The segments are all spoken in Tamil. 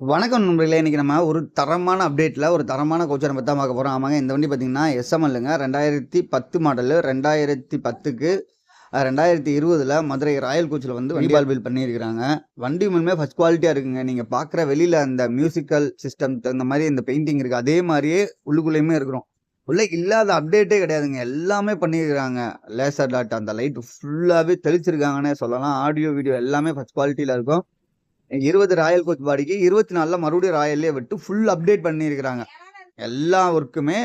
வணக்கம் நண்பர்களே இன்றைக்கி நம்ம ஒரு தரமான அப்டேட்டில் ஒரு தரமான கோச்சரை பற்றி தான் பார்க்க போகிறோம் ஆமாங்க இந்த வண்டி பார்த்தீங்கன்னா எஸ்எம்எல்லுங்க ரெண்டாயிரத்தி பத்து மாடலு ரெண்டாயிரத்தி பத்துக்கு ரெண்டாயிரத்தி இருபதில் மதுரை ராயல் கோச்சில் வந்து வண்டி பால் பண்ணியிருக்கிறாங்க. வண்டி உண்மையுமே ஃபஸ்ட் குவாலிட்டியாக இருக்குங்க. நீங்கள் பார்க்குற வெளியில் அந்த மியூசிக்கல் சிஸ்டம் இந்த மாதிரி இந்த பெயிண்டிங் இருக்குது அதே மாதிரியே உள்ளுக்குள்ளேயுமே இருக்கிறோம். உள்ள இல்லாத அப்டேட்டே கிடையாதுங்க. எல்லாமே பண்ணியிருக்கிறாங்க. லேசர் டாட் அந்த லைட் ஃபுல்லாகவே தெளிச்சிருக்காங்கன்னே சொல்லலாம். ஆடியோ வீடியோ எல்லாமே ஃபஸ்ட் குவாலிட்டியில் இருக்கும். இருபது ராயல் கோச் பாடிக்கு இருபத்தி நாலில் மறுபடியும் ராயல்லே விட்டு ஃபுல் அப்டேட் பண்ணியிருக்கிறாங்க. எல்லா ஒர்க்குமே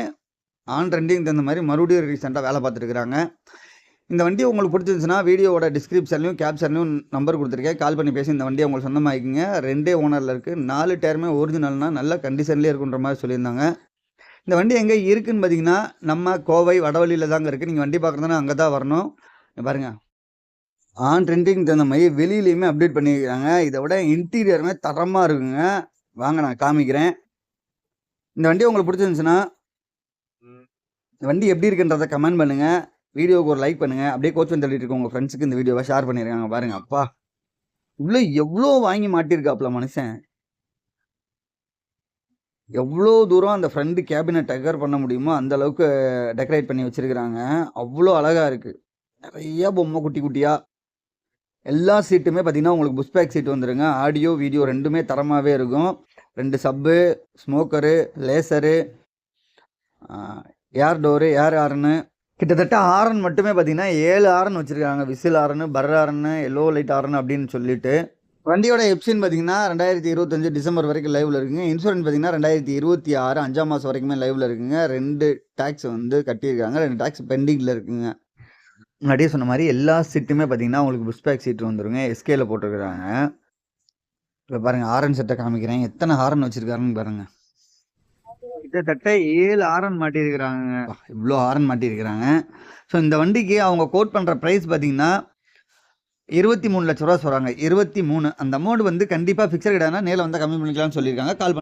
ஆன் ட்ரெண்டிங் தகுந்த மாதிரி மறுபடியும் ரீசெண்டாக வேலை பார்த்துருக்குறாங்க. இந்த வண்டி உங்களுக்கு பிடிச்சிருந்துச்சுன்னா வீடியோவோட டிஸ்கிரிப்ஷன்லையும் கேப்ஷன்லையும் நம்பர் கொடுத்துருக்கேன். கால் பண்ணி பேசி இந்த வண்டியை உங்களுக்கு சொந்தமாக்கிங்க ரெண்டே ஓனரில் இருக்குது நாலு டயருமே ஒரிஜினல்னால் நல்ல கண்டிஷன்லேயே இருக்குன்ற மாதிரி சொல்லியிருந்தாங்க. இந்த வண்டி எங்கே இருக்குதுன்னு பார்த்தீங்கன்னா நம்ம கோவை வடவழியில் தாங்க இருக்குது நீங்கள் வண்டி பார்க்குறதுனா அங்கே தான் வரணும் பாருங்கள் ஆன் ட்ரெண்டிங் தகுந்த மாதிரி வெளியிலையுமே அப்டேட் பண்ணியிருக்காங்க இதை விட இன்டீரியருமே தரமாக இருக்குங்க. வாங்க நான் காமிக்கிறேன். இந்த வண்டி உங்களுக்கு பிடிச்சிருந்துச்சுன்னா இந்த வண்டி எப்படி இருக்குன்றதை கமெண்ட் பண்ணுங்கள் வீடியோவுக்கு ஒரு லைக் பண்ணுங்கள் அப்படியே கோச் வந்து தள்ளிட்டு உங்கள் ஃப்ரெண்ட்ஸுக்கு இந்த வீடியோவை ஷேர் பண்ணியிருக்காங்க பாருங்கள் அப்பா. இவ்வளோ எவ்வளோ வாங்கி மாட்டியிருக்காப்ல மனுஷன். எவ்வளோ தூரம் அந்த ஃப்ரண்ட் கேபினை டெக்கர் பண்ண முடியுமோ அந்த அளவுக்கு டெக்கரேட் பண்ணி வச்சிருக்கிறாங்க. அவ்வளோ அழகாக இருக்குது நிறையா பொம்மை குட்டி குட்டியாக எல்லா சீட்டுமே பார்த்தீங்கன்னா உங்களுக்கு புஷ் பேக் சீட் வந்துடுங்க ஆடியோ வீடியோ ரெண்டுமே தரமாகவே இருக்கும். ரெண்டு sub smoker laser air door air horn. கிட்டத்தட்ட ஆரன் மட்டுமே பார்த்தீங்கன்னா ஏழு ஆரன் வச்சுருக்காங்க. விசில் ஆரனு பர் ஆரனு எல்லோ லைட் ஆரன் அப்படின்னு சொல்லிட்டு. வண்டியோட எப்சின் பார்த்தீங்கன்னா ரெண்டாயிரத்தி இருபத்தஞ்சு டிசம்பர் வரைக்கும் லைவில் இருக்குங்க. இன்சூரன்ஸ் பார்த்தீங்கன்னா ரெண்டாயிரத்தி இருபத்தி ஆறு அஞ்சாம் மாதம் வரைக்குமே லைவில் இருக்குங்க. ரெண்டு டேக்ஸ் வந்து கட்டியிருக்காங்க. ரெண்டு டேக்ஸ் பெண்டிங்கில் இருக்குங்க. முன்னாடியே சொன்ன மாதிரி எல்லா சீட்டுமே பார்த்தீங்கன்னா உங்களுக்கு புஷ் பேக் சீட் வந்துருங்க. எஸ்கேல போட்டிருக்கிறாங்க. இப்போ பாருங்க ஆரன் செட்டை காமிக்கிறேன். எத்தனை ஹாரன் வச்சிருக்காருன்னு பாருங்க. கிட்டத்தட்ட ஏழு ஆரன் மாட்டியிருக்கிறாங்க. இவ்வளோ ஆரன் மாட்டியிருக்கிறாங்க. ஸோ இந்த வண்டிக்கு அவங்க கோட் பண்ணுற ப்ரைஸ் பார்த்தீங்கன்னா இருபத்தி மூணு லட்ச ரூபா சொல்கிறாங்க இருபத்தி மூணு. அந்த அமௌண்ட் வந்து கண்டிப்பாக ஃபிக்ஸட் கிடையாதுனா நேரில் வந்தால் கம்மி பண்ணிக்கலாம்னு சொல்லியிருக்காங்க. கால்